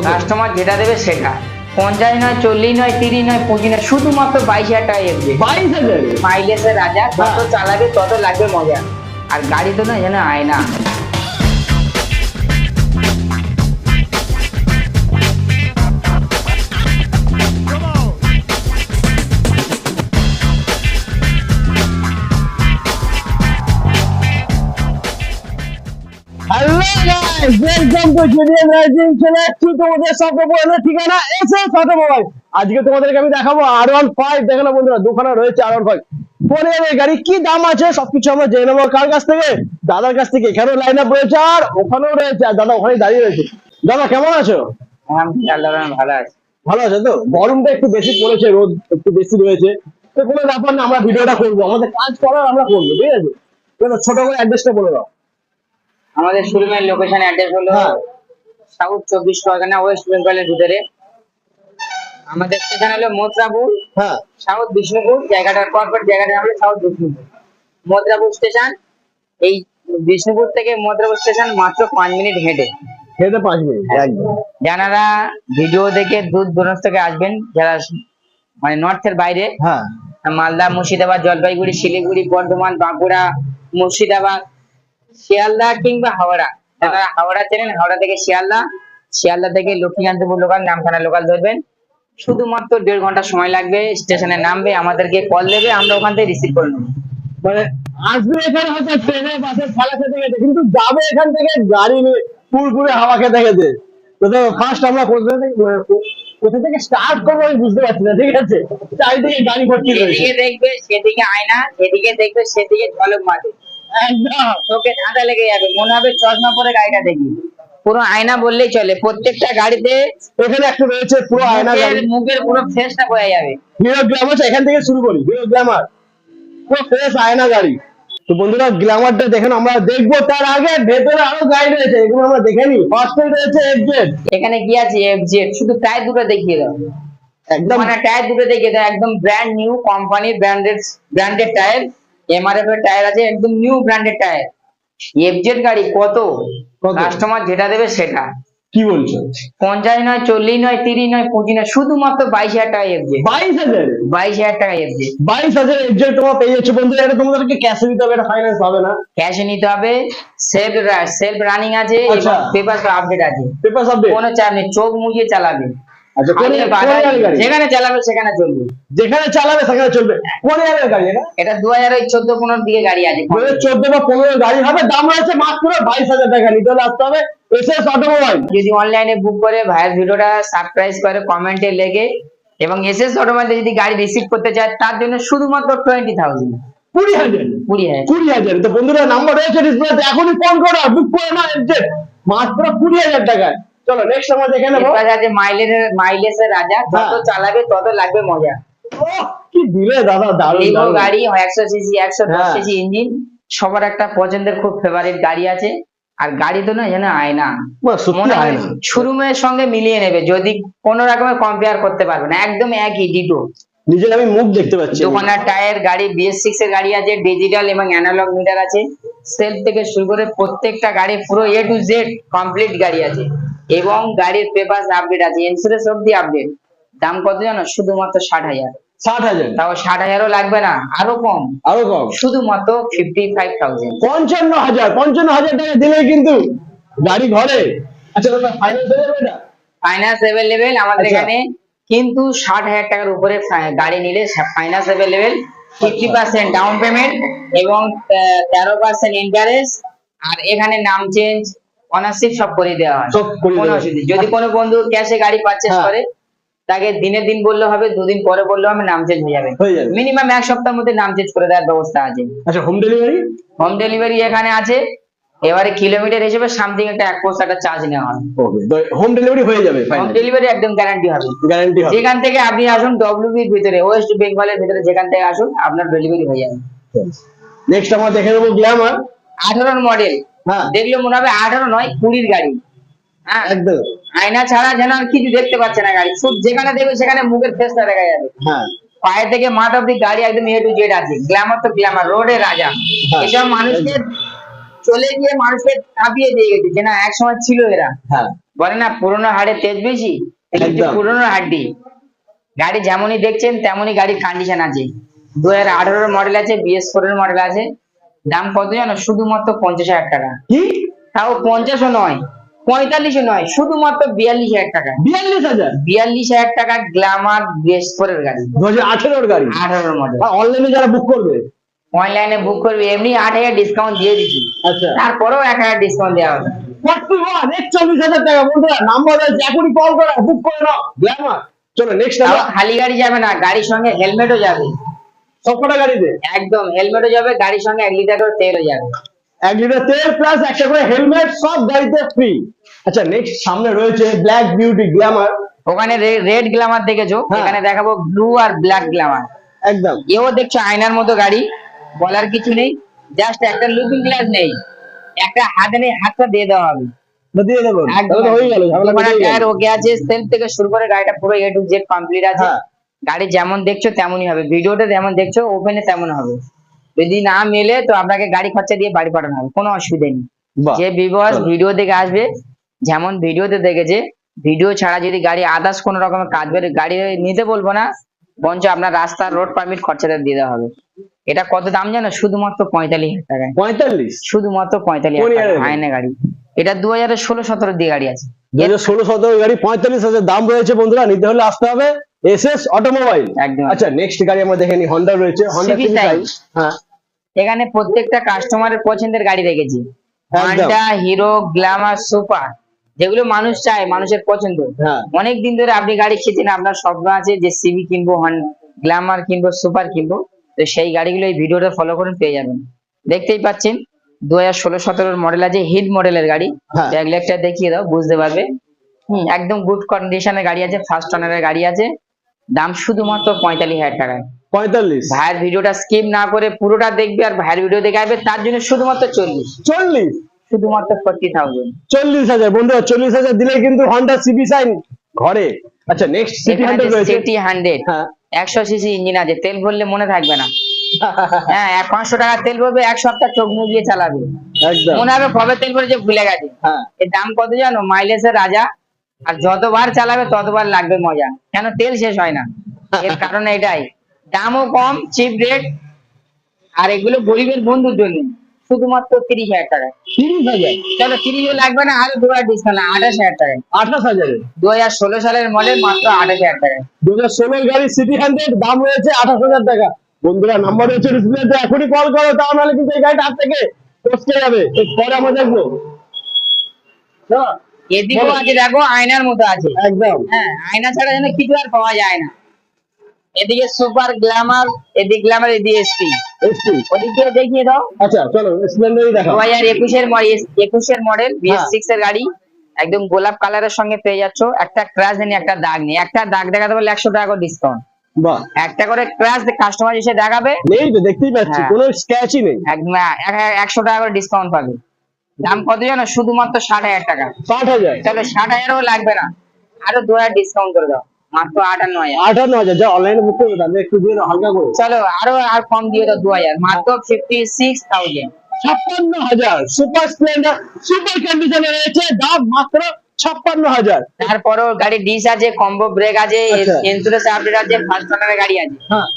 Customer যেটা দেবে সেটা। পঞ্চাশ নয় চল্লিশ নয় তিরিশ নয় পঁচিশ নয় শুধুমাত্র বাইশ হাজার টাকা এফজে বাইশ হাজার? মাইলেজের রাজা যত। চালাবে তত লাগবে মজা। আর গাড়ি তো না যেন আয়না। ঠিকানা এসে সাথে মোবাইল আজকে তোমাদেরকে আমি দেখাবো আর ওয়ান ফাইভ দেখো বন্ধুরা দোকানে রয়েছে আর ওয়ান ফাইভ এই গাড়ি কি দাম আছে সবকিছু আমরা জেনে নেব কার কাছ থেকে দাদার কাছ থেকে এখানেও লাইন আপ রয়েছে আর ওখানেও রয়েছে আর দাদা ওখানে দাঁড়িয়ে রয়েছে দাদা কেমন আছো ভালো আছে ভালো আছে তো গরমটা একটু বেশি পড়েছে রোদ একটু বেশি রয়েছে তো কোনো ব্যাপার না আমরা ভিডিওটা করব আমাদের কাজ করার আমরা করব ঠিক আছে ছোট করে অ্যাড্রেসটা বলে দাও। আমাদের শোরুমের লোকেশন অ্যাড্রেস হলো হ্যাঁ। সাউথ চব্বিশ পরগনা ওয়েস্ট বেঙ্গলের ভিতরে। আমাদের স্টেশন হলো মোত্রাপুর হ্যাঁ। সাউথ বিষ্ণুপুর জায়গাটার কর্পোরেট জায়গাটা হলো সাউথ বিষ্ণুপুর। মদ্রাপুর স্টেশন এই বিষ্ণুপুর থেকে মদ্রাপুর স্টেশন মাত্র পাঁচ মিনিট হেঁটে। খেতে পাঁচ মিনিট যারা ভিডিও দেখে দূর দূরান্ত থেকে আসবেন যারা মানে নর্থের বাইরে। হ্যাঁ। মালদা মুর্শিদাবাদ জলপাইগুড়ি শিলিগুড়ি বর্ধমান বাঁকুড়া মুর্শিদাবাদ শিয়ালদা কিংবা হাওড়া। যারা হাওড়া চেনেন হাওড়া থেকে শিয়ালদা। শিয়ালদা থেকে লক্ষ্মীকান্তপুর লোকাল নামখানা লোকাল ধরবেন। শুধুমাত্র দেড় ঘণ্টা সময় লাগবে স্টেশনে নামবে আমাদেরকে কল দেবে আমরা ওখান থেকে রিসিভ করে নেব। মানে আসবে এখানে হয়তো ট্রেনে বাসে খেলা খেতে গেছে কিন্তু যাবে এখান থেকে গাড়ি নিয়ে পুরপুরে হাওয়া খেতে গেছে তো ফার্স্ট আমরা কোথা থেকে কোথা থেকে স্টার্ট করব আমি বুঝতে পারছি না ঠিক আছে? চারিদিকে গাড়ি ভর্তি রয়েছে। দেখবে সেদিকে আয়না যেদিকে দেখবে সেদিকে ঝলক মাঠে একদম চোখে ধাঁধা লেগে যাবে। মনে হবে চশমা পরে গাড়িটা দেখি। পুরো আয়না বললেই চলে প্রত্যেকটা গাড়িতে এখানে একটা রয়েছে পুরো আয়না মুখের- মুখের পুরো ফেসটা বোঝা যাবে। হিরো গ্ল্যামার এখান থেকে শুরু করি। হিরো গ্ল্যামার পুরো ফ্রেশ আয়না গাড়ি। তো বন্ধুরা গ্ল্যামারটা দেখেন আমরা দেখব তার আগে ভেতরে আরও গাড়ি রয়েছে এগুলো আমরা দেখে ফার্স্টে রয়েছে এফজেড এখানে কি আছে এফজেড শুধু টায়ার দুটো দেখিয়ে দাও। একদম। মানে টায়ার দুটো দেখিয়ে দাও একদম ব্র্যান্ড নিউ কোম্পানির ব্র্যান্ডেড ব্র্যান্ডেড টায়ার এমআরএফ এর টায়ার আছে একদম নিউ ব্র্যান্ডেড টায়ার এফজেড গাড়ি কত? কাস্টমার যেটা দেবে সেটা। কি বলছো? পঞ্চাশ নয় চল্লিশ নয় তিরিশ নয় পঁচিশ নয় শুধুমাত্র বাইশ হাজার টাকা এফজেড বাইশ হাজার? বাইশ হাজার টাকা এফজেড বাইশ হাজার এফজেড তোমার পেয়ে যাচ্ছে। বন্ধুরা এটা তোমাদেরকে ক্যাশে দিতে হবে এটা ফাইন্যান্স হবে না। ক্যাশে নিতে হবে। সেলফ সেলফ রানিং আছে আচ্ছা। পেপার আপডেট আছে। পেপার আপডেট কোনো চাপ নেই চোখ মুজিয়ে চালাবে। আচ্ছা যেখানে চালাবে সেখানে চলবে। যেখানে চালাবে সেখানে চলবে। কোন ইয়ারের গাড়ি এটা এটা দু হাজার চোদ্দ পনেরো দিকে গাড়ি আছে দু হাজার চোদ্দ বা পনেরো গাড়ি হবে দাম রয়েছে মাত্র বাইশ হাজার টাকা। নিতে হলে আসতে হবে এসএস অটোমোবাইল। যদি অনলাইনে বুক করে ভাইয়ের ভিডিওটা সাবস্ক্রাইব করে কমেন্টে লেগে এবং এসএস অটোমাইতে যদি গাড়ি রিসিভ করতে চায় তার জন্য শুধুমাত্র টোয়েন্টি থাউজেন্ড কুড়ি হাজার। কুড়ি হাজার। কুড়ি হাজার। তো বন্ধুরা নাম্বার রয়েছে ডিসপ্লেতে এখনই ফোন করো বুক করে না মাত্র কুড়ি হাজার টাকায়। চলো নেক্সট আমরা দেখে নেব। আছে মাইলেজের মাইলেজের রাজা যত হ্যাঁ। চালাবে তত লাগবে মজা। কি দিলে দাদা দারুণ গাড়ি একশো সিসি একশো দশ হ্যাঁ। সিসি ইঞ্জিন সবার একটা পছন্দের খুব ফেভারিট গাড়ি আছে। আর গাড়ি তো না যেন আয়না। শোরুমের সঙ্গে মিলিয়ে নেবে যদি কোন রকমের কম্পেয়ার করতে পারবে না একদম একই ডিটো নিজের আমি মুখ দেখতে পাচ্ছি। দোকানের টায়ার গাড়ি বিএস সিক্স এর গাড়ি আছে ডিজিটাল এবং অ্যানালগ মিটার আছে। সেলফ থেকে শুরু করে প্রত্যেকটা গাড়ি পুরো এ টু জেড কমপ্লিট গাড়ি আছে। এবং গাড়ির পেপার আপডেট আছে ইন্স্যুরেন্স অব্দি আপডেট দাম কত জানো? শুধুমাত্র ষাট হাজার। ষাট হাজার? তাও ষাট হাজারও লাগবে না আরও কম। আরও কম? শুধুমাত্র ফিফটি ফাইভ থাউজেন্ড পঞ্চান্ন হাজার পঞ্চান্ন হাজার টাকা দিলে কিন্তু গাড়ি ঘরে। আচ্ছা ফাইন্যান্স ফাইন্যান্স অ্যাভেলেবেল আমাদের আচ্ছা। এখানে কিন্তু ষাট হাজার টাকার উপরে গাড়ি নিলে finance available fifty percent down payment এবং তেরো পার্সেন্ট ইন্টারেস্ট আর এখানে নাম চেঞ্জ অনারশিপ সব করে দেওয়া হয়। কোনো। অসুবিধা যদি কোনো বন্ধু ক্যাশে গাড়ি পারচেস হ্যাঁ। করে তাকে দিনের দিন বললে হবে দুদিন পরে বললে হবে নাম চেঞ্জ হয়ে যাবে। মিনিমাম এক সপ্তাহের মধ্যে নাম চেঞ্জ করে দেওয়ার ব্যবস্থা আছে। আচ্ছা হোম ডেলিভারি হোম ডেলিভারি এখানে আছে। এবারে কিলোমিটার হিসেবে সামথিং একটা এক পয়সা একটা চার্জ নেওয়া হয় হোম ডেলিভারি হয়ে যাবে হোম ডেলিভারি একদম গ্যারান্টি হবে। গ্যারান্টি হবে। যেখান থেকে আপনি আসুন ডব্লিউবির ভিতরে ওয়েস্ট বেঙ্গলের ভিতরে যেখান থেকে আসুন আপনার ডেলিভারি হয়ে যাবে। নেক্সট আমরা দেখে নেব গ্ল্যামার আঠারোর মডেল দেখলে মনে হবে আঠারো নয় কুড়ির গাড়ি। হ্যাঁ। একদম। আয়না ছাড়া যেন আর কিছু দেখতে পাচ্ছে না গাড়ি। শুধু যেখানে দেখবে সেখানে মুখের ফেসটা দেখা যাবে। হ্যাঁ। পায়ে থেকে মাথা অব্দি গাড়ি একদম এ টু জেড আছে। গ্ল্যামার তো গ্ল্যামার রোডে রাজা। হ্যাঁ। এসব মানুষকে চলে গিয়ে মানুষকে কাঁপিয়ে দিয়ে গেছে যে না এক সময় ছিল এরা। হ্যাঁ। বলে না পুরোনো হাড়ে তেজ বেশি। পুরোনো হাড্ডি। গাড়ি যেমনই দেখছেন তেমনই গাড়ির কন্ডিশন আছে। দু হাজার আঠারোর মডেল আছে বিএস ফোর এর মডেল আছে। দাম কত জানো? শুধুমাত্র পঞ্চাশ হাজার টাকা। কি? তাও পঞ্চাশও নয় পঁয়তাল্লিশও নয় শুধুমাত্র বিয়াল্লিশ হাজার টাকা। বিয়াল্লিশ হাজার? বিয়াল্লিশ হাজার টাকা গ্ল্যামার ফোর গাড়ি। দু হাজার আঠেরোর গাড়ি। আঠারোর মডেল অনলাইনে যারা বুক করবে? অনলাইনে বুক করবি এমনি আট হাজার ডিসকাউন্ট দিয়ে দিচ্ছি আচ্ছা। তারপরেও এক হাজার ডিসকাউন্ট দেওয়া হবে। ফর্টি একচল্লিশ হাজার টাকা বন্ধুরা নাম্বার এখনই কল করো বুক করে নাও গ্ল্যামার। চলো নেক্সট খালি গাড়ি যাবে না গাড়ির সঙ্গে হেলমেটও যাবে। সবকটা গাড়িতে? একদম হেলমেটও যাবে গাড়ির সঙ্গে এক লিটার করে তেলও যাবে। এক লিটার তেল প্লাস একটা করে হেলমেট সব গাড়িতে ফ্রি আচ্ছা নেক্সট সামনে রয়েছে ব্ল্যাক বিউটি গ্ল্যামার ওখানে রেড গ্ল্যামার দেখেছ? হ্যাঁ। এখানে দেখাবো ব্লু আর ব্ল্যাক গ্ল্যামার একদম। এও দেখছ আয়নার মতো গাড়ি বলার কিছু নেই। জাস্ট একটা লুকিং গ্লাস নেই। একটা হাতে নেই হাতটা দিয়ে দেওয়া হবে। দিয়ে দেবো। একদম। হয়ে গেল ওকে আছে সেলফ থেকে শুরু করে গাড়িটা পুরো এ টু জেড কমপ্লিট আছে। হ্যাঁ। গাড়ি যেমন দেখছ তেমনই হবে। ভিডিওটা যেমন দেখছ ওপেনে তেমন হবে। যদি না মেলে তো আপনাকে গাড়ি খরচা দিয়ে বাড়ি পাঠানো হবে কোনো অসুবিধা নেই। যে বিবস। ভিডিও দেখে আসবে যেমন ভিডিওতে দেখেছে ভিডিও ছাড়া যদি গাড়ি আদার্স কোন রকমের কাজ করে গাড়ি নিতে বলব না বঞ্চ আপনার রাস্তার রোড পারমিট খরচাটা দিতে দেওয়া হবে। এটা কত দাম জানো? শুধুমাত্র পঁয়তাল্লিশ হাজার টাকায়। পঁয়তাল্লিশ? শুধুমাত্র পঁয়তাল্লিশ হাজার টাকা আয়না গাড়ি এটা দু হাজার ষোলো সতেরো দিয়ে গাড়ি আছে। দু হাজার ষোলো সতেরো গাড়ি পঁয়তাল্লিশ হাজার দাম রয়েছে বন্ধুরা নিতে হলে আসতে হবে এস এস অটোমোবাইল। একদম। আচ্ছা নেক্সট গাড়ি আমরা দেখে হন্ডা রয়েছে হন্ডা হ্যাঁ। এখানে প্রত্যেকটা কাস্টমারের পছন্দের গাড়ি রেখেছি হন্ডা হিরো গ্ল্যামার সুপার যেগুলো মানুষ চায় মানুষের পছন্দ। হ্যাঁ। অনেক দিন ধরে আপনি গাড়ি খেয়েছেন আপনার স্বপ্ন আছে যে সিবি কিনবো গ্ল্যামার কিনবো সুপার কিনবো। তো সেই গাড়িগুলো এই ভিডিওটা ফলো করুন পেয়ে যাবেন। দেখতেই পাচ্ছেন দু হাজার ষোলো সতেরোর মডেল আছে হিট মডেলের গাড়ি। হ্যাঁ। ব্যাকলেটটা দেখিয়ে দাও বুঝতে পারবে। হম একদম গুড কন্ডিশনের গাড়ি আছে ফার্স্ট ওনারের গাড়ি আছে। দাম শুধুমাত্র পঁয়তাল্লিশ হাজার টাকায়। পঁয়তাল্লিশ? ভাইয়ের ভিডিওটা স্কিপ না করে পুরোটা দেখবে আর ভাইয়ের ভিডিও দেখে আসবে তার জন্য শুধুমাত্র চল্লিশ। চল্লিশ? শুধুমাত্র ফোর্টি থাউজেন্ড চল্লিশ হাজার বন্ধুরা চল্লিশ হাজার দিলে কিন্তু হন্ডা সিবি সাইন ঘরে। আচ্ছা next CT hundred CT hundred হ্যাঁ। একশো সিসি ইঞ্জিন আছে তেল ভরলে মনে থাকবে না। হ্যাঁ পাঁচশো টাকা তেল ভরবে এক সপ্তাহ চোখ মুখ দিয়ে চালাবে। মনে হবে কবে তেল ভরেছে ভুলে গেছে। হ্যাঁ। এর দাম কত জানো? মাইলেজের রাজা। আর যতবার চালাবে ততবার লাগবে মজা। কেন? তেল শেষ হয় না। এর কারণ এটাই। দামও কম চিপ রেট। আর এগুলো গরিবের বন্ধুর জন্য। শুধুমাত্র তিরিশ হাজার টাকা। তিরিশ হাজার? চলো তিরিশও লাগবে না আরও দু হাজার ডিসকাউন্ট আঠাশ হাজার টাকায় আঠাশ হাজারে? দু হাজার ষোলো সালের মডেল মাত্র আঠাশ হাজার টাকায় দু হাজার ষোলোর গাড়ি সিটি হান্ড্রেড দাম রয়েছে আঠাশ হাজার টাকা। বন্ধুরা নাম্বার রয়েছে ডিসপ্লেতে এখনই কল করো তা নাহলে কিন্তু এই গাড়িটা হাত থেকে পচকে যাবে। পরে আমরা দেখব। এদিকেও। আছে দেখো আয়নার মতো আছে। একদম। হ্যাঁ আয়না ছাড়া যেন কিছু আর পাওয়া যায় না। এদিকে সুপার গ্ল্যামার এদিকে গ্ল্যামার এদিকে এসপি দেখিয়ে দাও। আচ্ছা চলো স্প্লেন্ডারই দেখাও। মডেল হ্যাঁ। এর গাড়ি। একদম গোলাপ কালারের সঙ্গে পেয়ে যাচ্ছ। একটা নেই একটা দাগ নেই একটা দাগ দেখাতে পারলে একশো টাকা করে ডিসকাউন্ট বাহ। একটা করে কাস্টমার এসে দেখাবে। নেই তো দেখতেই পাচ্ছি। হ্যাঁ। কোনো স্ক্র্যাচই নেই। একদম এক- এক- একশো টাকা করে ডিসকাউন্ট পাবে। দাম কত জানো? শুধুমাত্র ষাট হাজার টাকা। ষাট হাজার। তাহলে ষাট হাজারও লাগবে না। আরও দু হাজার ডিসকাউন্ট করে দাও। মাত্র আটান্ন হাজার হাজার যা অনলাইনে বুক করবে তাদের একটু দিয়ে হালকা করে। চলো আরও আর কম দিয়ে দাও দু হাজার মাত্র ফিফটি সিক্স থাউজেন্ড ছাপ্পান্ন হাজার সুপার স্প্লেন্ডার সুপার কন্ডিশনে রয়েছে দাম মাত্র ছাপ্পান্ন হাজার তারপরও গাড়ি ডিস আছে কম্বো ব্রেক আছে আচ্ছা। ইন্স্যুরেন্স আপডেট আছে ফার্স্ট ওনারের গাড়ি আছে। হ্যাঁ।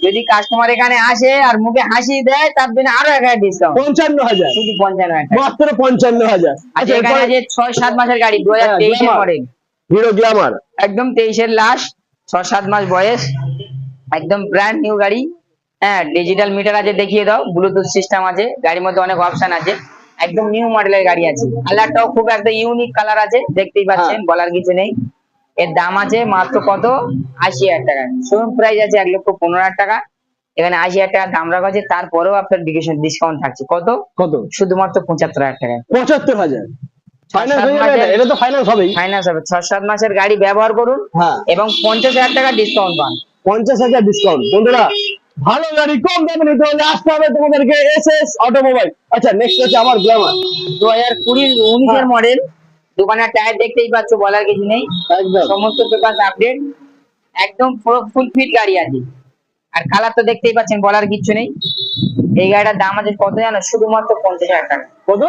যদি কাস্টমার এখানে আসে আর মুখে হাসি দেয় তার জন্য আরও এক হাজার ডিসকাউন্ট পঞ্চান্ন হাজার শুধু পঞ্চান্ন হাজার মাত্র পঞ্চান্ন হাজার আচ্ছা এখানে আছে ছয় সাত মাসের গাড়ি দু হাজার তেইশের মডেল হিরো গ্ল্যামার একদম তেইশের লাস্ট ছ সাত মাস বয়স একদম ব্র্যান্ড নিউ গাড়ি। হ্যাঁ ডিজিটাল মিটার আছে দেখিয়ে দাও ব্লুটুথ সিস্টেম আছে গাড়ির মধ্যে অনেক অপশন আছে। একদম নিউ মডেলের গাড়ি আছে। কালারটাও খুব একটা ইউনিক কালার আছে দেখতেই পাচ্ছেন বলার কিছু নেই। এর দাম আছে মাত্র কত? আশি হাজার টাকা। শোরুম প্রাইস আছে এক লক্ষ পনেরো হাজার টাকা। এখানে আশি হাজার টাকা দাম রাখা আছে তারপরেও আপনার ডিসকাউন্ট থাকছে। কত? কত? শুধুমাত্র পঁচাত্তর হাজার টাকা পঁচাত্তর হাজার? সাত হয়ে মাসের- এটা? এটা তো ফাইন্যান্স হবেই। ফাইন্যান্স হবে। ছ সাত মাসের গাড়ি ব্যবহার করুন হ্যাঁ। এবং পঞ্চাশ হাজার টাকা ডিসকাউন্ট পান। পঞ্চাশ হাজার ডিসকাউন্ট বন্ধুরা ভালো গাড়ি কম দামে নিতে হলে আসতে হবে তোমাদেরকে এস এস অটোমোবাইল আচ্ছা নেক্সট হচ্ছে আমার গ্ল্যামার দু হাজার কুড়ি উনিশের মডেল দোকানের টায়ার দেখতেই পাচ্ছ বলার কিছু নেই। সমস্ত পেপার আপডেট একদম ফুল ফিট গাড়ি আছে। আর কালার তো দেখতেই পাচ্ছেন বলার কিছু নেই। এই গাড়িটার দাম আছে কত জানো? শুধুমাত্র পঞ্চাশ হাজার টাকা। কত?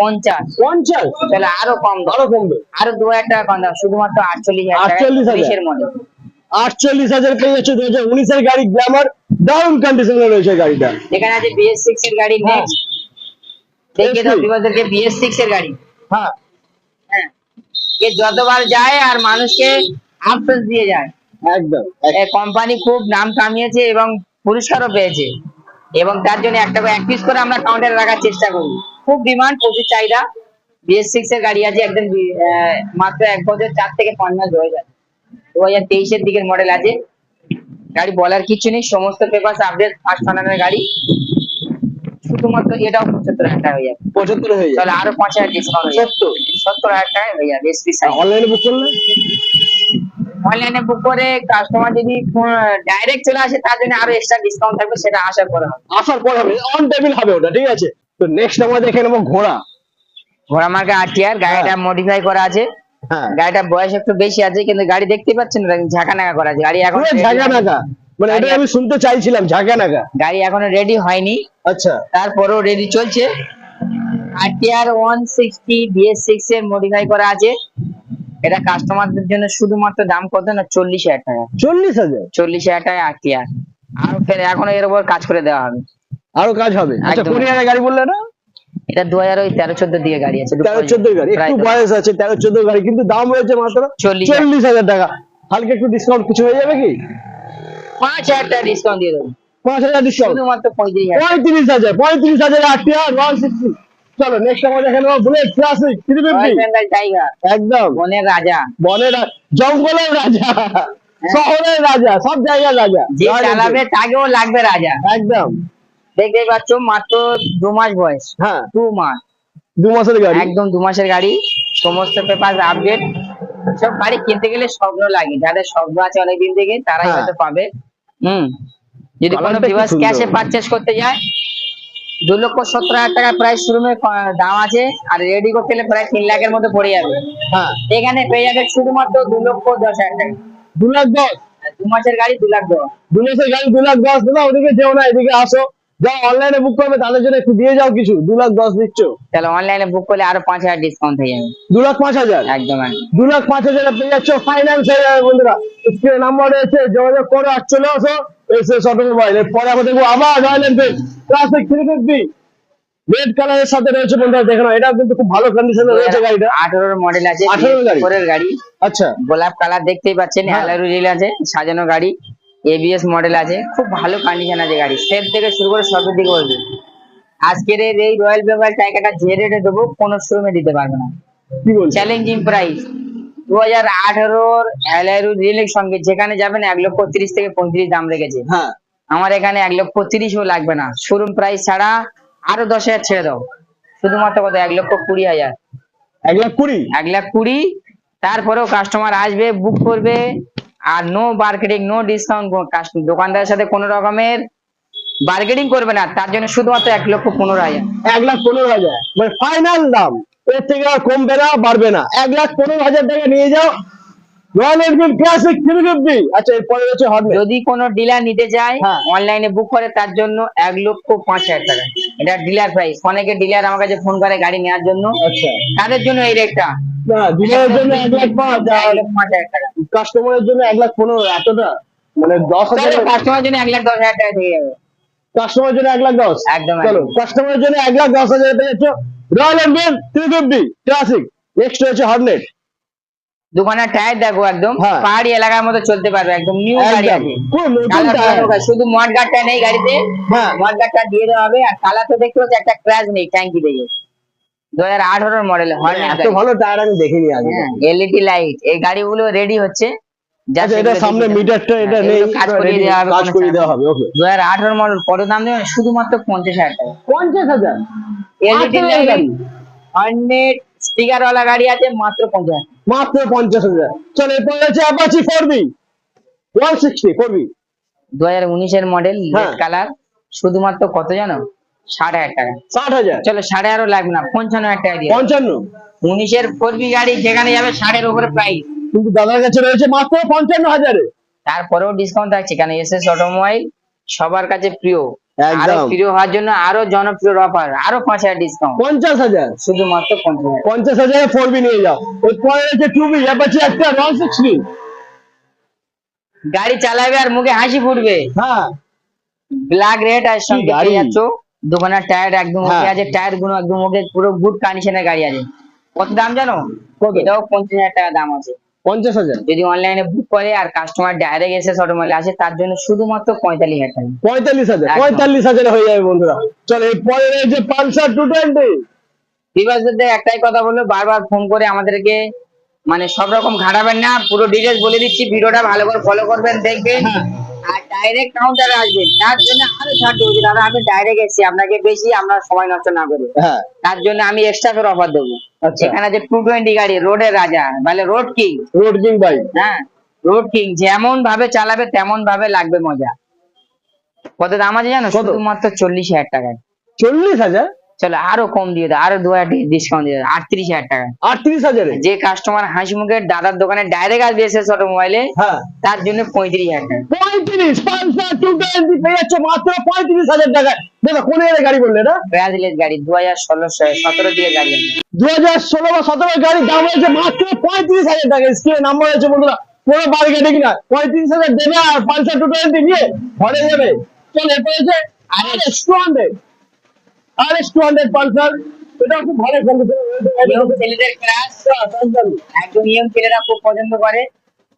পঞ্চাশ। পঞ্চাশ? তাহলে আরও কম আরও কমবে। আরও দু হাজার টাকা কম শুধুমাত্র আটচল্লিশ হাজার 48,000 উনিশের আটচল্লিশ হাজার পেয়ে যাচ্ছে দু হাজার উনিশের গাড়ি গ্ল্যামার দারুণ কন্ডিশনে রয়েছে গাড়িটা। এখানে আছে বিএস সিক্স এর গাড়ি হ্যাঁ। নেক্সট দেখিয়ে দাও SC বিএস সিক্স এর গাড়ি। হ্যাঁ। হ্যাঁ। এ যতবার যায় আর মানুষকে আফসোস দিয়ে যায়। একদম। কোম্পানি খুব নাম কামিয়েছে এবং পুরস্কারও পেয়েছে। এবং তার জন্য একটা এক পিস করে আমরা কাউন্টারে রাখার চেষ্টা করি। খুব ডিমান্ড প্রচুর চাহিদা। বিএস সিক্স এর গাড়ি আছে একদম মাত্র এক বছর চার থেকে পাঁচ মাস হয়ে যায় দু হাজার তেইশের দিকের মডেল আছে গাড়ি বলার কিছু নেই সমস্ত পেপার আপডেট ফার্স্ট ফানানের গাড়ি। শুধুমাত্র এটাও পঁচাত্তর হাজার টাকা হয়ে যাবে। পঁচাত্তর হয়ে তাহলে আরও পাঁচ হাজার ডিসকাউন্ট সত্তর? সত্তর হাজার টাকায় হয়ে যাবে এসপি সাইজ অনলাইনে বুক করলে? অনলাইনে বুক করে কাস্টমার যদি ডাইরেক্ট চলে আসে তার জন্য আরও এক্সট্রা ডিসকাউন্ট থাকবে সেটা আশা করা হবে। আসার পর হবে অন টেবিল হবে ওটা ঠিক আছে? তো নেক্সট আমরা দেখে নেব ঘোড়া। ঘোড়া মার্কা আরটিআর গাড়িটা মডিফাই করা আছে। হ্যাঁ। গাড়িটা বয়স একটু বেশি আছে কিন্তু গাড়ি দেখতে পাচ্ছেন না ঝাঁকা নাকা করা আছে। গাড়ি এখন ঝাঁকা নাকা মানে এটা আমি শুনতে চাইছিলাম ঝাঁকা নাকা গাড়ি এখনও রেডি হয়নি। আচ্ছা। তারপরেও রেডি চলছে। RTR one sixty BS six এর মডিফাই করা আছে। এটা কাস্টমারদের জন্য শুধুমাত্র দাম কত না চল্লিশ হাজার টাকা। চল্লিশ হাজার? চল্লিশ হাজার টাকা আরটিআর আর ফের এখনও এর উপর কাজ করে দেওয়া হবে। আরও কাজ হবে। আচ্ছা। কোন গাড়ি বললে না? এটা দু হাজার ওই তেরো চোদ্দ দিকে গাড়ি আছে তেরো চোদ্দ গাড়ি। একটু বয়স আছে তেরো চোদ্দ গাড়ি কিন্তু দাম হয়েছে মাত্র চল্লিশ হাজার। টাকা। হালকা একটু ডিসকাউন্ট কিছু হয়ে যাবে কি? পাঁচ হাজার টাকা ডিসকাউন্ট দিয়ে দেবো। পাঁচ হাজার ডিসকাউন্ট শুধুমাত্র পঁয়ত্রিশ হাজার। পঁয়ত্রিশ হাজার পঁয়ত্রিশ হাজার আটটি সিক্সটি চলো নেক্সট আমরা দেখে নেব বুলেট ক্লাসিক থ্রি ফিফটি একদম। বনের রাজা। বনের জঙ্গলের রাজা। শহরের রাজা সব জায়গার রাজা। যে চালাবে তাকেও লাগবে রাজা। একদম। দেখতেই পাচ্ছ মাত্র দু মাস বয়স। হ্যাঁ। দু মাস। দু মাসের গাড়ি? একদম দু মাসের গাড়ি। সমস্ত পেপার আপডেট সব গাড়ি কিনতে গেলে স্বপ্ন লাগে। যাদের স্বপ্ন আছে অনেকদিন থেকে তারাই হ্যাঁ। হয়তো পাবে। হুম। যদি কোনো ভিউয়ার্স ক্যাশে পারচেস করতে যায় দু লক্ষ সত্তর হাজার টাকা প্রায় শোরুমে দাম আছে। আর রেডি করতে গেলে প্রায় তিন লাখের মধ্যে পড়ে যাবে। হ্যাঁ। এখানে পেয়ে যাবে শুধুমাত্র দু লক্ষ দশ হাজার টাকা। দু লাখ দশ? দু মাসের গাড়ি দু লাখ দশ। দু মাসের গাড়ি দু লাখ দশ দাদা ওদিকে যেও না এদিকে আসো। যাও অনলাইনে বুক করবে তাদের জন্য একটু দিয়ে যাও কিছু। দু লাখ দশ দিচ্ছ? তাহলে অনলাইনে বুক করলে আরও পাঁচ হাজার ডিসকাউন্ট হয়ে যাবে। দু লাখ পাঁচ হাজার? একদম দু লাখ পাঁচ হাজার পেয়ে যাচ্ছ ফাইন্যান্স হয়ে যাবে বন্ধুরা। স্ক্রিনে নাম্বার রয়েছে যোগাযোগ করে আর চলে আসো এসে পরে আমরা দেখব আবার Royal Enfield Classic three fifty red কালারের সাথে রয়েছে বন্ধুরা দেখো না এটা কিন্তু খুব ভালো কন্ডিশনে রয়েছে গাড়িটা। আঠারোর মডেল আছে 18 গাড়ি। পরের গাড়ি। আচ্ছা। গোলাপ কালার দেখতেই পাচ্ছেন হ্যাঁ। রিল আছে সাজানো গাড়ি। এবিএস মডেল আছে খুব ভালো কন্ডিশন আছে গাড়ি। সেট থেকে শুরু করে সবের দিকে বলবি আজকের এই রয়্যাল বেঙ্গল টাইগারটা যে রেটে দেবো কোনো শোরুমে দিতে পারবে না। চ্যালেঞ্জিং প্রাইস দু হাজার আঠারোর অ্যালারু রিলের সঙ্গে যেখানে যাবেন এক লক্ষ তিরিশ থেকে পঁয়ত্রিশ দাম রেখেছে। হ্যাঁ। আমার এখানে এক লক্ষ তিরিশও লাগবে না। শোরুম প্রাইস ছাড়া আরও দশ হাজার ছেড়ে দাও। শুধুমাত্র কত? এক লক্ষ কুড়ি হাজার। এক লাখ কুড়ি? এক লাখ কুড়ি। তারপরেও কাস্টমার আসবে বুক করবে। আর নো মার্কেটিং নো ডিসকাউন্ট দোকানদারের সাথে কোনো রকমের বার্গেটিং করবে না। তার জন্য শুধুমাত্র এক লক্ষ পনেরো হাজার। এক লাখ পনেরো হাজার। মানে ফাইনাল দাম। এর থেকে আর কমবে না বাড়বে না। এক লাখ পনেরো হাজার টাকা নিয়ে যাও। আচ্ছা যদি কোনো ডিলার নিতে চায় হ্যাঁ। অনলাইনে বুক করে তার জন্য এক লক্ষ পাঁচ হাজার টাকা। এটা ডিলার প্রাইস অনেকে ডিলার আমার কাছে ফোন করে গাড়ি নেওয়ার জন্য। আচ্ছা। তাদের জন্য এই রেটটা না জন্য এক লাখ পাঁচ কাস্টমারের জন্য এক লাখ পনেরো এতটা? মানে দশ হাজার কাস্টমারের জন্য এক লাখ দশ হাজার টাকা যাবে। জন্য এক লাখ দশ? একদম চলো কাস্টমারের জন্য এক লাখ দশ হাজার টাকা হচ্ছে Royal Enfield three fifty Classic next হচ্ছে টায়ার দেখো একদম হ্যাঁ। পাহাড়ি এলাকার মতো চলতে পারবে একদম নিউ গাড়ি আছে। শুধু মড গার্ডটা নেই গাড়িতে। হ্যাঁ। মড গার্ডটা দিয়ে দেওয়া হবে আর কালার তো দেখতে পাচ্ছি একটা ক্র্যাশ নেই ট্যাঙ্কি দিয়ে 2018 মডেল এত ভালো টায়ার আমি দেখিনি আগে। এলইডি লাইট এই গাড়িগুলো রেডি হচ্ছে। গাড়ি? আছে মাত্র 50 মাত্র মডেল কালার শুধুমাত্র কত জানো? ষাট হাজার টাকা। ষাট হাজার? চলো সাড়ে আরও লাগবে না পঞ্চান্ন হাজার টাকা দিয়ে পঞ্চান্ন? উনিশের ফোরবি গাড়ি যেখানে যাবে ষাটের উপরে প্রাইস কিন্তু দাদার কাছে রয়েছে মাত্র পঞ্চান্ন হাজারে। তারপরেও ডিসকাউন্ট থাকছে কারণ এস এস অটোমোবাইল সবার কাছে প্রিয়। আরও প্রিয় হওয়ার জন্য আরও জনপ্রিয় অফার আরও পাঁচ হাজার ডিসকাউন্ট পঞ্চাশ হাজার? শুধুমাত্র পঞ্চাশ হাজার। ফোর বি নিয়ে যাও। এরপরে রয়েছে টু বি অ্যাপাচি একটা ওয়ান সিক্সটি গাড়ি চালাবে আর মুখে হাসি ফুটবে। হ্যাঁ। ব্ল্যাক রেড আর সঙ্গে গাড়ি? যাচ্ছ? দোকানের টায়ার একদম ওকে হ্যাঁ। আছে টায়ারগুলো একদম ওকে পুরো গুড কন্ডিশনের গাড়ি আছে। কত দাম জানো? কত? এটাও পঞ্চাশ হাজার টাকা দাম আছে। পঞ্চাশ হাজার? যদি অনলাইনে বুক করে আর কাস্টমার ডাইরেক্ট এসে শোরুমে আসে তার জন্য শুধুমাত্র পঁয়তাল্লিশ হাজার টাকা। পঁয়তাল্লিশ হাজার? পঁয়তাল্লিশ হাজার হয়ে যাবে বন্ধুরা। চলো এরপরে রয়েছে পালসার টু টোয়েন্টি একটাই কথা বলব বারবার ফোন করে আমাদেরকে মানে সব রকম ঘাটাবেন না পুরো ডিটেলস বলে দিচ্ছি ভিডিওটা ভালো করে ফলো করবেন দেখবেন। হ্যাঁ। আর ডাইরেক্ট কাউন্টারে আসবেন তার জন্য আরও ছাড় দেবো দাদা আমি ডাইরেক্ট এসেছি আপনাকে বেশি আমরা সময় নষ্ট না করে। হ্যাঁ। তার জন্য আমি এক্সট্রা করে অফার দেবো। আচ্ছা। এখানে যে টু টোয়েন্টি গাড়ি রোডের রাজা মানে road king road king bike হ্যাঁ রোড কিং যেমন ভাবে চালাবে তেমন ভাবে লাগবে মজা। কত দাম আছে জানো? শুধুমাত্র চল্লিশ হাজার টাকায়। চল্লিশ হাজার? চলো আরও কম দিয়ে দাও আরও দু হাজার ডিসকাউন্ট দিয়ে দাও আটত্রিশ হাজার টাকা। আটত্রিশ হাজারে? যে কাস্টমার হাসি মুখের দাদার দোকানে ডাইরেক্ট আসবে এসে ছোট মোবাইলে হ্যাঁ। তার জন্য পঁয়ত্রিশ হাজার টাকা। পঁয়ত্রিশ পালসার টু টোয়েন্টি পেয়ে যাচ্ছে মাত্র পঁয়ত্রিশ হাজার টাকায়। দাদা কোন এর গাড়ি বললে না ব্রাজিলের গাড়ি দু হাজার ষোলো সতেরো দিকে গাড়ি। দু হাজার ষোলো বা সতেরো গাড়ির দাম হয়েছে মাত্র পঁয়ত্রিশ হাজার টাকা। স্ক্রিনে নাম্বার হয়েছে বন্ধুরা কোনো বার্গেটিং না পঁয়ত্রিশ হাজার দেবে আর পালসার টু টোয়েন্টি নিয়ে ঘরে যাবে। চলে এরপর হচ্ছে R S two hundred R S two hundred Pulsar এটা খুব ভালো ছেলেদের ক্রাশ একদম ইয়ং ছেলেরা খুব পছন্দ করে।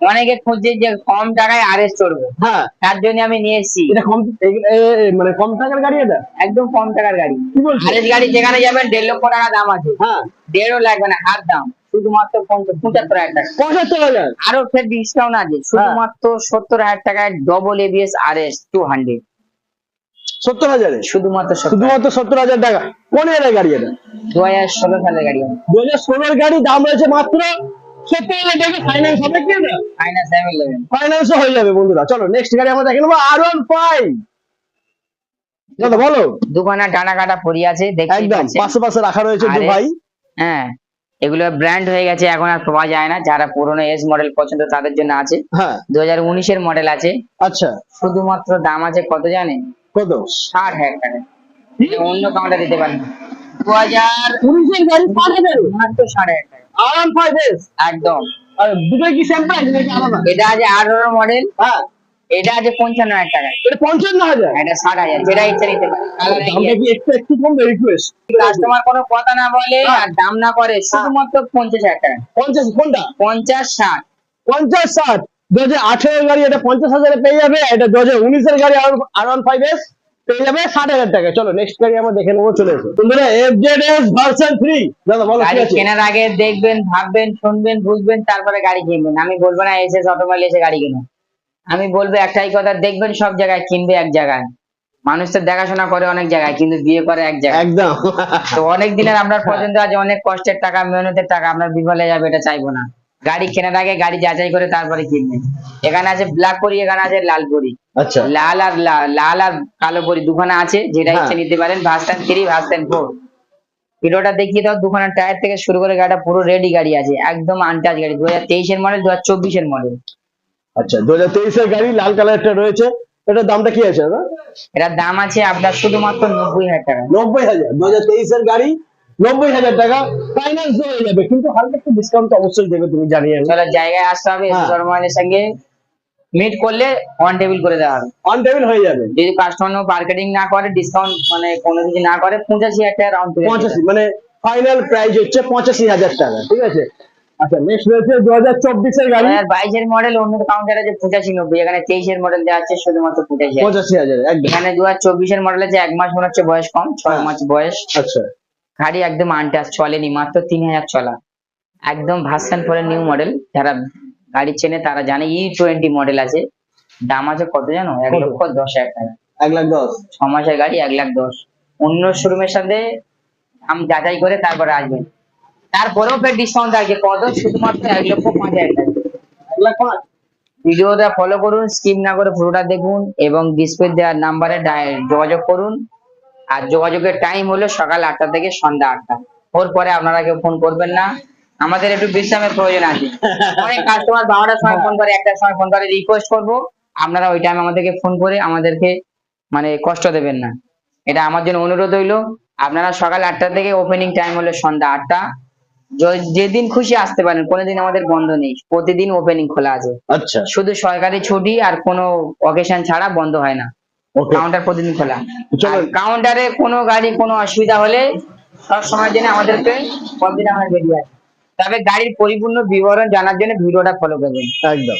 অনেকে খুঁজছে যে কম টাকায় আরএস চড়বে হ্যাঁ। তার জন্য আমি নিয়ে এসেছি। এটা কম মানে কম টাকার গাড়ি এটা? একদম কম টাকার গাড়ি। কি বলছো? আরএস গাড়ি যেখানে যাবেন দেড় লক্ষ টাকা দাম আছে। হ্যাঁ। দেড়ও লাগবে না হাত দাম। শুধুমাত্র পঁচাত্তর হাজার টাকা। পঁচাত্তর হাজার? আরও ফের ডিসকাউন্ট আছে। শুধুমাত্র সত্তর হাজার টাকায় double ABS RS two hundred সত্তর হাজারে। শুধুমাত্র শুধুমাত্র সত্তর হাজার টাকা। কোন এর গাড়ি এটা। দু হাজার ষোলো সালের গাড়ি দু হাজার ষোলোর গাড়ি দাম রয়েছে মাত্র সত্তর হাজার টাকা। ফাইন্যান্স হবে কি না ফাইনাল সেভেন ইলেভেন ফাইন্যান্সও হয়ে যাবে বন্ধুরা। চলো নেক্সট গাড়ি আমরা দেখে নেব আর ওয়ান ফাইভ দাদা বলো। দুখানা ডানা কাটা আছে দেখতে একদম পাশে পাশে রাখা রয়েছে হ্যাঁ এগুলো ব্র্যান্ড হয়ে গেছে এখন আর পাওয়া যায় না। যারা পুরোনো এস মডেল পছন্দ তাদের জন্য আছে। হ্যাঁ। দু হাজার উনিশের মডেল আছে। আচ্ছা। শুধুমাত্র দাম আছে কত জানেন কত ষাট হাজার টাকা এটা অন্য কাউন্টার দিতে পারেন দু হাজার উনিশের গাড়ি ষাট হাজার মাত্র ষাট হাজার টাকা। আর ফাইভ একদম। আর কি সেম প্রাইস নাকি আলাদা? এটা আছে আঠারো মডেল হ্যাঁ। এটা আছে পঞ্চান্ন হাজার টাকা। এটা পঞ্চান্ন হাজার? এটা ষাট হাজার যেটা ইচ্ছা নিতে পারে একটু একটু কমবে রিকোয়েস্ট কাস্টমার কোনো কথা না বলে হ্যাঁ। আর দাম না করে শুধুমাত্র পঞ্চাশ হাজার টাকা। পঞ্চাশ কোনটা? পঞ্চাশ ষাট। পঞ্চাশ ষাট। দু হাজার গাড়ি এটা পঞ্চাশ হাজারে পেয়ে যাবে এটা দু হাজার উনিশের গাড়ি আর ওয়ান ফাইভ এস পেয়ে যাবে ষাট হাজার টাকা। চলো নেক্সট গাড়ি আমরা দেখে নেব চলে এসো। বন্ধুরা F Z S version three দাদা বলো গাড়ি কেনার আগে দেখবেন ভাববেন শুনবেন বুঝবেন তারপরে গাড়ি কিনবেন। আমি বলব না এসে অটোমোবাইল এসে গাড়ি কিনো। আমি বলব একটাই কথা দেখবেন সব জায়গায় কিনবে এক জায়গায়। মানুষ তো দেখাশোনা করে অনেক জায়গায় কিন্তু বিয়ে করে এক জায়গায়। একদম। তো অনেক দিনের আপনার পছন্দ আছে অনেক কষ্টের টাকা মেহনতের টাকা আপনার বিফলে যাবে এটা চাইব না। গাড়ি কেনার আগে গাড়ি যাচাই করে তারপরে কিনবেন এখানে আছে ব্ল্যাক পরি এখানে আছে লাল পরি। আচ্ছা। লাল আর লাল আর কালো পরি দুখানা আছে যেটা হ্যাঁ। ইচ্ছে নিতে পারেন। Version three version four. ভিডিওটা দেখিয়ে দাও দুখানা টায়ার থেকে শুরু করে গাড়িটা পুরো রেডি গাড়ি আছে একদম আনটাচ গাড়ি দু হাজার তেইশের মডেল দু হাজার চব্বিশের মডেল আচ্ছা দু হাজার তেইশের গাড়ি লাল কালারটা রয়েছে। এটার দামটা কি আছে এটার দাম আছে আপনার শুধুমাত্র নব্বই হাজার টাকা। নব্বই হাজার দু হাজার তেইশের গাড়ি নব্বই হাজার টাকা ফাইন্যান্স হয়ে যাবে। কিন্তু হালকা একটু ডিসকাউন্ট তো অবশ্যই দেবে তুমি জানিয়ে চলো জায়গায় আসতে হবে হ্যাঁ। সঙ্গে মিট করলে অন টেবিল করে দেওয়া হবে। অন টেবিল হয়ে যাবে। যদি কাস্টমার মার্কেটিং না করে ডিসকাউন্ট মানে কোনো কিছু না করে পঁচাশি হাজার টাকা রাউন্ড পঁচাশি মানে ফাইনাল প্রাইস হচ্ছে পঁচাশি হাজার টাকা ঠিক আছে? আচ্ছা নেক্সট রয়েছে দু হাজার চব্বিশের গাড়ি। বাইশের মডেল অন্য কাউন্টার আছে পঁচাশি নব্বই এখানে তেইশের মডেল দেওয়া আছে শুধুমাত্র পঁচাশি পঁচাশি হাজার এখানে দু হাজার চব্বিশের মডেল আছে এক মাস মনে হচ্ছে বয়স কম ছয় হ্যাঁ। মাস বয়স। আচ্ছা। গাড়ি একদম আনটাস চলেনি মাত্র তিন হাজার চলা। একদম ভার্সন ফোরের নিউ মডেল যারা গাড়ি চেনে তারা জানে ই টোয়েন্টি মডেল আছে। দাম আছে কত জানো? এক? লক্ষ দশ হাজার টাকা। এক লাখ দশ? ছ মাসের গাড়ি এক লাখ দশ। অন্য শোরুমের সাথে আমি যাচাই করে তারপরে আসবেন তারপরেও ফের ডিসকাউন্ট থাকবে কত? শুধুমাত্র এক লক্ষ পাঁচ হাজার টাকা। এক লাখ পাঁচ? ভিডিওটা ফলো করুন স্কিপ না করে পুরোটা দেখুন এবং ডিসপ্লে দেওয়ার নাম্বারে যোগাযোগ করুন। আর যোগাযোগের টাইম হলো সকাল আটটা থেকে সন্ধ্যা আটটা। ওর পরে আপনারা কেউ ফোন করবেন না। আমাদের একটু বিশ্রামের প্রয়োজন আছে। অনেক কাস্টমার বারোটার সময় ফোন করে একটার সময় ফোন করে রিকোয়েস্ট করব। আপনারা ওই টাইম আমাদেরকে ফোন করে আমাদেরকে মানে কষ্ট দেবেন না। এটা আমার জন্য অনুরোধ হইল আপনারা সকাল আটটা থেকে ওপেনিং টাইম হলো সন্ধ্যা আটটা। যেদিন খুশি আসতে পারেন কোনোদিন আমাদের বন্ধ নেই। প্রতিদিন ওপেনিং খোলা আছে। আচ্ছা। শুধু সরকারি ছুটি আর কোনো অকেশন ছাড়া বন্ধ হয় না। কাউন্টার প্রতিদিন খোলা। কাউন্টারে কোনো গাড়ি কোনো অসুবিধা হলে সব সময় জন্য আমাদেরকে কম্পিউটার আমার বেরিয়ে আছে তবে গাড়ির পরিপূর্ণ বিবরণ জানার জন্য ভিডিওটা ফলো করবেন। একদম।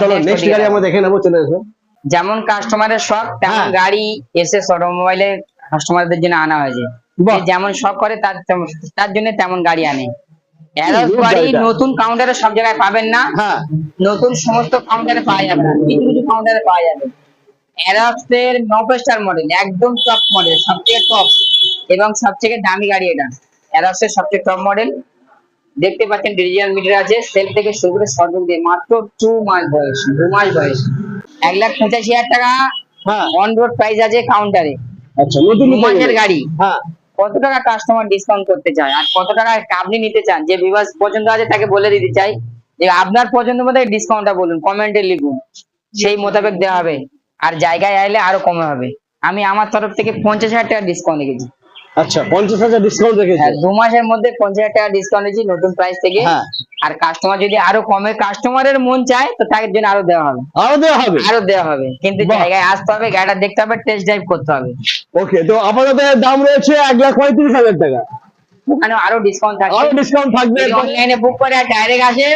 চলো next নেক্সট গাড়ি। আমরা দেখে নেব চলে এসো যেমন কাস্টমারের শখ তেমন হ্যাঁ। গাড়ি এসে অটোমোবাইলে কাস্টমারদের জন্য আনা হয়েছে। যেমন শখ করে তার তার জন্য তেমন গাড়ি আনে। নতুন কাউন্টারে সব জায়গায় পাবেন না। হ্যাঁ। নতুন সমস্ত কাউন্টারে পাওয়া যাবে না। কিছু কিছু কাউন্টারে পাওয়া যাবে। অ্যারোসের নপেস্টার মডেল একদম টপ মডেল সবথেকে টপ এবং সবথেকে দামি গাড়ি এটা। অ্যারোসের সবচেয়ে টপ মডেল দেখতে পাচ্ছেন ডিজিটাল মিটার আছে সেল থেকে শুরু করে সর্বক দিয়ে মাত্র টু মাস বয়স দু মাস বয়স। এক লাখ পঁচাশি হাজার টাকা হ্যাঁ। অন রোড প্রাইস আছে কাউন্টারে আচ্ছা নতুন মাসের গাড়ি। হ্যাঁ। কত টাকা কাস্টমার ডিসকাউন্ট করতে চায়? আর কত টাকা আপনি নিতে চান? যে বিভাস পছন্দ আছে তাকে বলে দিতে চাই। যে আপনার পছন্দ মতো ডিসকাউন্টটা বলুন কমেন্টে লিখুন। সেই মোতাবেক দেওয়া হবে। আর জায়গায় আইলে আরও কমে হবে। আমি আমার তরফ থেকে পঞ্চাশ হাজার টাকা ডিসকাউন্ট রেখেছি। আচ্ছা পঞ্চাশ হাজার ডিসকাউন্ট রেখেছে? হ্যাঁ, দু মাসের মধ্যে পঞ্চাশ হাজার টাকা ডিসকাউন্ট রেখেছি নতুন প্রাইস থেকে। হ্যাঁ। আর কাস্টমার যদি আরও কমে কাস্টমারের মন চায় তো তার জন্য আরও দেওয়া হবে। আরও দেওয়া হবে? আরও দেওয়া হবে। কিন্তু জায়গায় আসতে হবে গাড়িটা দেখতে হবে টেস্ট ড্রাইভ করতে হবে। ওকে তো আপাতত দাম রয়েছে এক লাখ পঁয়ত্রিশ হাজার টাকা। ওখানে আরও ডিসকাউন্ট থাকবে। আরও ডিসকাউন্ট থাকবে। অনলাইনে বুক করে ডাইরেক্ট আসে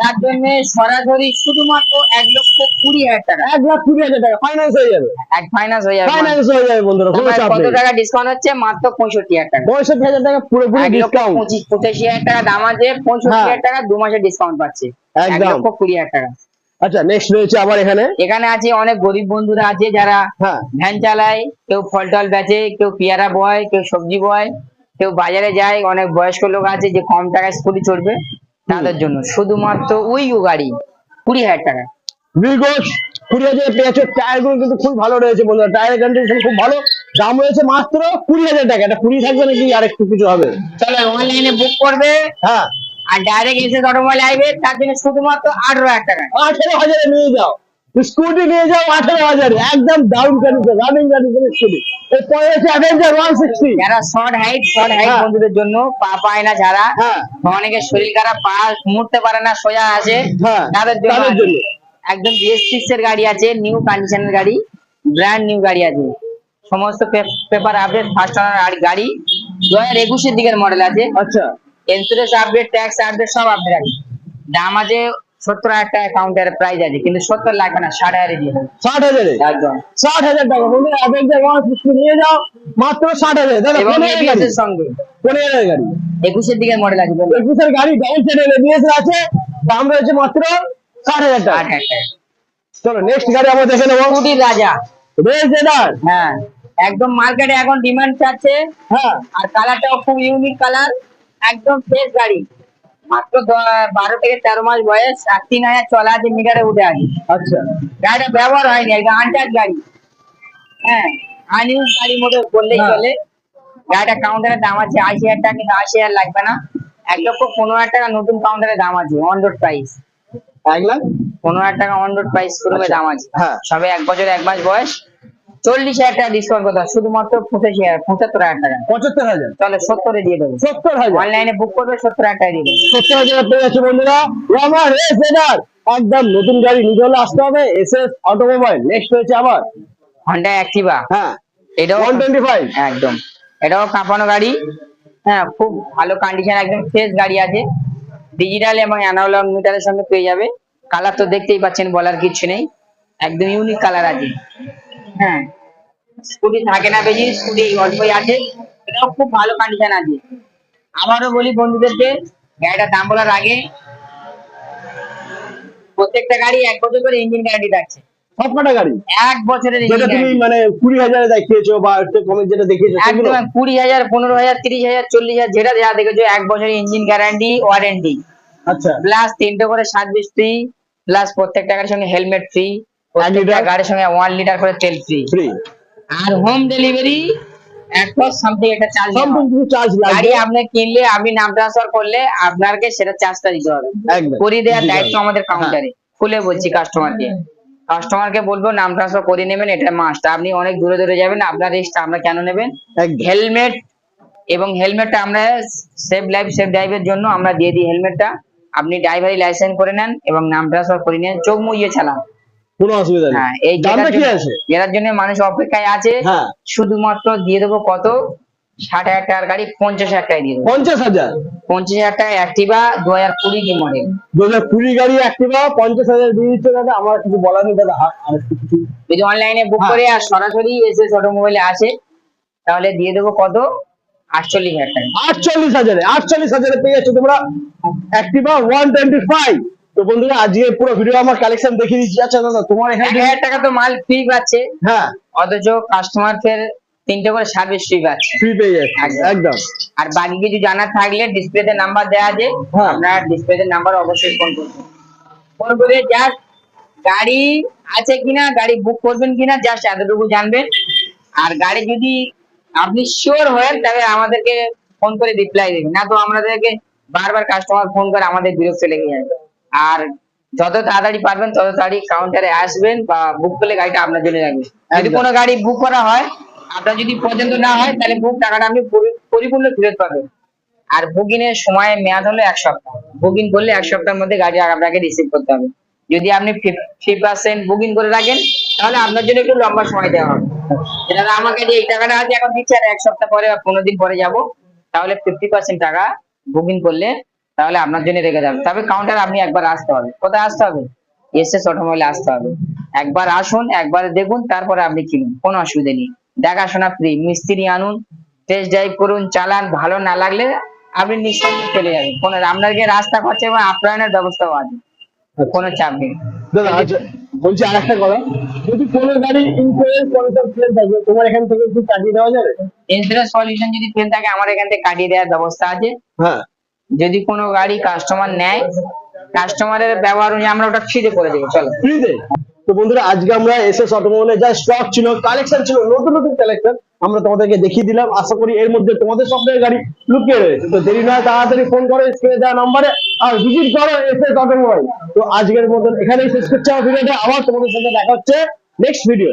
তার জন্য সরাসরি শুধুমাত্র এক লক্ষ কুড়ি হাজার টাকা। এক লাখ কুড়ি হাজার টাকা ফাইন্যান্স হয়ে যাবে। এক ফাইন্যান্স হয়ে যাবে ফাইন্যান্স হয়ে যাবে বন্ধুরা কত টাকা ডিসকাউন্ট হচ্ছে? মাত্র পঁয়ষট্টি হাজার টাকা। পঁয়ষট্টি হাজার টাকা পুরোপুরি ডিসকাউন্ট পঁচিশ পঁচাশি হাজার টাকা দাম আছে পঁয়ষট্টি হ্যাঁ। হাজার টাকা দু মাসের ডিসকাউন্ট পাচ্ছে। এক লক্ষ কুড়ি হাজার টাকা। আচ্ছা নেক্সট রয়েছে আবার এখানে। এখানে আছে অনেক গরিব বন্ধুরা আছে যারা হ্যাঁ। ভ্যান চালায় কেউ ফল টল বেচে কেউ পেয়ারা বয় কেউ সবজি বয় কেউ বাজারে যায় অনেক বয়স্ক লোক আছে যে কম টাকায় স্কুটি চড়বে। তাদের জন্য। শুধুমাত্র ওই গাড়ি কুড়ি হাজার টাকা। ভিগোস কুড়ি হাজার পেয়েছ টায়ারগুলো কিন্তু খুব ভালো রয়েছে বন্ধুরা। টায়ার কন্ডিশন খুব ভালো দাম রয়েছে মাত্র কুড়ি হাজার টাকা। এটা কুড়ি থাকবে নাকি আর একটু কিছু হবে? চলো অনলাইনে বুক করবে। হ্যাঁ। আর ডাইরেক্ট এসে অটোমোবাইল আইবে তার জন্য শুধুমাত্র আঠারো হাজার টাকা। আঠারো হাজারে নিয়ে যাও। স্কুটি নিয়ে যাও আঠারো হাজারে একদম down condition running condition scooty যারা শর্ট হাইট শর্ট হাইট। বন্ধুদের জন্য পা পায় না যারা হ্যাঁ। অনেকে শরীর খারাপ পা মুড়তে পারে না সোজা আছে হ্যাঁ তাদের। জন্য একদম বিএস সিক্স এর গাড়ি আছে নিউ কন্ডিশনের গাড়ি ব্র্যান্ড নিউ গাড়ি আছে। সমস্ত পেপার আপডেট ফার্স্ট ওনার গাড়ি। দু হাজার একুশের দিকের মডেল আছে। আচ্ছা। ইন্স্যুরেন্স আপডেট ট্যাক্স আপডেট সব আপডেট আছে। দাম আছে সত্তর হাজার টাকা প্রাইস আছে কিন্তু সত্তর লাগবে না ষাট হাজারে দিয়ে ষাট হাজারে? একদম। ষাট হাজার টাকা। নিয়ে যাও মাত্র ষাট হাজার। সঙ্গে। পনেরো গাড়ি। একুশের দিকের মডেল আছে একুশের গাড়ি ডাউন চ্যানেল এবিএস আছে দাম রয়েছে মাত্র ষাট হাজার টাকা। চলো নেক্সট গাড়ি আমরা দেখে নেব। স্কুটির রাজা। রেস হ্যাঁ একদম মার্কেটে এখন ডিমান্ড চাচ্ছে। হ্যাঁ। আর কালারটাও খুব ইউনিক কালার একদম ফ্রেশ গাড়ি। মাত্র বারো থেকে তেরো মাস বয়স আর তিন হাজার চলা আছে মিটারে উঠে আছে আচ্ছা। গাড়িটা ব্যবহার হয়নি একদম আনটাচ গাড়ি। হ্যাঁ আনইউজ গাড়ি মতো বললেই হ্যাঁ। চলে। গাড়িটা কাউন্টারের দাম আছে আশি হাজার টাকা কিন্তু আশি হাজার লাগবে না। এক লক্ষ পনেরো হাজার টাকা নতুন কাউন্টারের দাম আছে অন রোড প্রাইস এক লাখ? পনেরো হাজার টাকা অন রোড প্রাইস শোরুমে দাম আছে। হ্যাঁ। সবে এক বছর এক মাস বয়স। চল্লিশ হাজার টাকা ডিসকাউন্ট কথা শুধুমাত্র পঁচাশি হাজার পঁচাত্তর হাজার টাকা। পঁচাত্তর হাজার? তাহলে সত্তরে দিয়ে দেবো। সত্তর হাজার? অনলাইনে বুক করবে সত্তর হাজার টাকা দিয়ে দেবো। সত্তর হাজার পেয়ে যাচ্ছে বন্ধুরা। আমার একদম নতুন গাড়ি নিতে হলে আসতে হবে। S S automobile. নেক্সট হয়েছে আবার। হন্ডা অ্যাক্টিভা হ্যাঁ। এটাও ওয়ান টোয়েন্টি ফাইভ একদম। এটাও কাঁপানো গাড়ি। হ্যাঁ খুব ভালো কন্ডিশন একদম ফ্রেশ গাড়ি আছে। ডিজিটাল এবং অ্যানালগ মিটারের সঙ্গে পেয়ে যাবে। কালার তো দেখতেই পাচ্ছেন বলার কিছু নেই। একদম ইউনিক কালার আছে। হ্যাঁ। স্কুটি থাকে না বেশি স্কুটি অল্পই আছে। এটাও খুব ভালো কন্ডিশন আছে। আবারও বলি বন্ধুদেরকে গাড়িটা দাম বলার আগে প্রত্যেকটা গাড়ি এক বছর করে ইঞ্জিন গ্যারান্টি থাকছে। গাড়ি? এক বছরের যেটা তুমি মানে কুড়ি হাজারে দেখিয়েছো বা একটু কমে যেটা দেখিয়েছো একদম কুড়ি হাজার পনেরো হাজার তিরিশ হাজার চল্লিশ হাজার যেটা যা দেখেছ এক বছরের ইঞ্জিন গ্যারান্টি ওয়ারেন্টি আচ্ছা। প্লাস তিনটে করে সার্ভিস ফ্রি প্লাস প্রত্যেকটা গাড়ির সঙ্গে হেলমেট ফ্রি প্রত্যেকটা গাড়ির সঙ্গে ওয়ান লিটার করে তেল ফ্রি ফ্রি আর হোম ডেলিভারি একশো সামথিং একটা চার্জ সম্পূর্ণ কিছু চার্জ গাড়ি আপনি কিনলে আপনি নাম ট্রান্সফার করলে আপনাকে সেটা চার্জটা দিতে হবে। করে দেওয়ার দায়িত্ব হ্যাঁ। আমাদের কাউন্টারে খুলে বলছি কাস্টমারকে কাস্টমারকে বলব নাম ট্রান্সফার করে নেবেন এটা মাস্ট আপনি অনেক দূরে দূরে যাবেন আপনার রিস্ক আমরা কেন নেবেন? হেলমেট এবং হেলমেটটা আমরা সেফ লাইফ সেফ ড্রাইভের জন্য আমরা দিয়ে দিই হেলমেটটা আপনি ড্রাইভারি লাইসেন্স করে নেন এবং নাম ট্রান্সফার করে নেন। চোখ মুইয়ে চালান। কোনো অসুবিধা নেই। হ্যাঁ এই দামটা কি আছে? যেটার জন্য মানুষ অপেক্ষায় আছে। হ্যাঁ। শুধুমাত্র দিয়ে দেবো কত? ষাট হাজার টাকার গাড়ি পঞ্চাশ হাজার টাকায় দিয়ে দেবো। পঞ্চাশ হাজার? পঞ্চাশ হাজার টাকা অ্যাক্টিভা দু হাজার কুড়ি কি মডেল দু হাজার কুড়ি গাড়ি অ্যাক্টিভা পঞ্চাশ হাজার দিয়ে দিচ্ছে দাদা। আমার কিছু বলার নেই দাদা। যদি অনলাইনে বুক হ্যাঁ। করে আর সরাসরি এসে ছোট মোবাইলে আসে তাহলে দিয়ে দেবো কত? আটচল্লিশ হাজার টাকা আটচল্লিশ হাজারে আটচল্লিশ হাজারে পেয়ে যাচ্ছ তোমরা অ্যাক্টিভা ওয়ান টোয়েন্টি ফাইভ তো বন্ধুরা আজকে পুরো ভিডিও আমার কালেকশন দেখিয়ে দিচ্ছি। আচ্ছা দাদা তোমার এক এখানে হাজার টাকা তো মাল ফ্রি পাচ্ছে। হ্যাঁ। অথচ কাস্টমার ফের তিনটে করে সার্ভিস ফ্রি পাচ্ছে। ফ্রি পেয়ে যাচ্ছে একদম। আর বাকি কিছু জানার থাকলে ডিসপ্লেতে নাম্বার দেওয়া আছে। হ্যাঁ। আপনার ডিসপ্লেতে নাম্বার অবশ্যই ফোন করবেন। ফোন করে জাস্ট গাড়ি আছে কিনা গাড়ি বুক করবেন কিনা জাস্ট এতটুকু জানবেন। আর গাড়ি যদি আপনি শিওর হয়েন তবে আমাদেরকে ফোন করে রিপ্লাই দেবেন। না তো আমাদেরকে বারবার কাস্টমার ফোন করে আমাদের বিরক্ত লেগে যায় আর যত তাড়াতাড়ি পারবেন তত তাড়াতাড়ি কাউন্টারে আসবেন বা বুক করলে গাড়িটা আপনার জন্য রাখবেন যদি কোনো গাড়ি বুক করা হয় আপনার যদি পছন্দ না হয় তাহলে বুক টাকাটা আপনি পরিপূর্ণ ফেরত পাবেন। আর বুকিং এর সময় মেয়াদ হলো এক সপ্তাহ। বুকিং করলে এক সপ্তাহের মধ্যে গাড়ি আপনাকে রিসিভ করতে হবে। যদি আপনি ফিফটি পার্সেন্ট বুকিং করে রাখেন তাহলে আপনার জন্য একটু লম্বা সময় দেওয়া হবে। যেটা আমাকে যে এই টাকাটা আছে এখন দিচ্ছে আর এক সপ্তাহ পরে বা পনেরো দিন পরে যাব তাহলে ফিফটি পার্সেন্ট টাকা বুকিং করলে তাহলে আপনার জন্য রেখে যাবে তবে কাউন্টার আপনি একবার আসতে হবে। কোথায় আসতে হবে? এসে অটোমোবাইলে আসতে হবে। একবার আসুন একবার দেখুন তারপরে আপনি কিনুন। কোনো অসুবিধা নেই। দেখাশোনা ফ্রি মিস্ত্রি আনুন টেস্ট ড্রাইভ করুন চালান ভালো না লাগলে আপনি নিঃসন্দেহে চলে যাবেন। কোনো আপনাকে রাস্তা খরচা এবং আপ্যায়নের ব্যবস্থাও আছে। কোনো চাপ নেই। বলছি আর একটা কথা। যদি কোনো গাড়ি ইন্স্যুরেন্স পলিসি ফেল থাকে তোমার এখান থেকে একটু কাটিয়ে দেওয়া যাবে? ইন্স্যুরেন্স সলিউশন যদি ফেল থাকে আমার এখান থেকে কাটিয়ে দেওয়ার ব্যবস্থা আছে। হ্যাঁ। যদি কোনো গাড়ি কাস্টমার নেয় কাস্টমারের ব্যবহার অনুযায়ী আমরা ওটা ফ্রিতে করে দেবো, চলো। ফ্রিতে তো? বন্ধুরা, আজকে আমরা এসএস অটোমোবাইলে যা স্টক ছিল কালেকশন ছিল, নতুন নতুন কালেকশন আমরা তোমাদেরকে দেখিয়ে দিলাম। আশা করি এর মধ্যে তোমাদের স্বপ্নের গাড়ি লুকিয়ে রয়েছে। তো দেরি নয় তাড়াতাড়ি ফোন করো স্ক্রিনে দেওয়া নম্বরে আর ভিজিট করো এসএস অটোমোবাইল তো আজকের মতন এখানেই শেষ করছি আমার ভিডিওটা। আবার তোমাদের সাথে দেখা হচ্ছে নেক্সট ভিডিও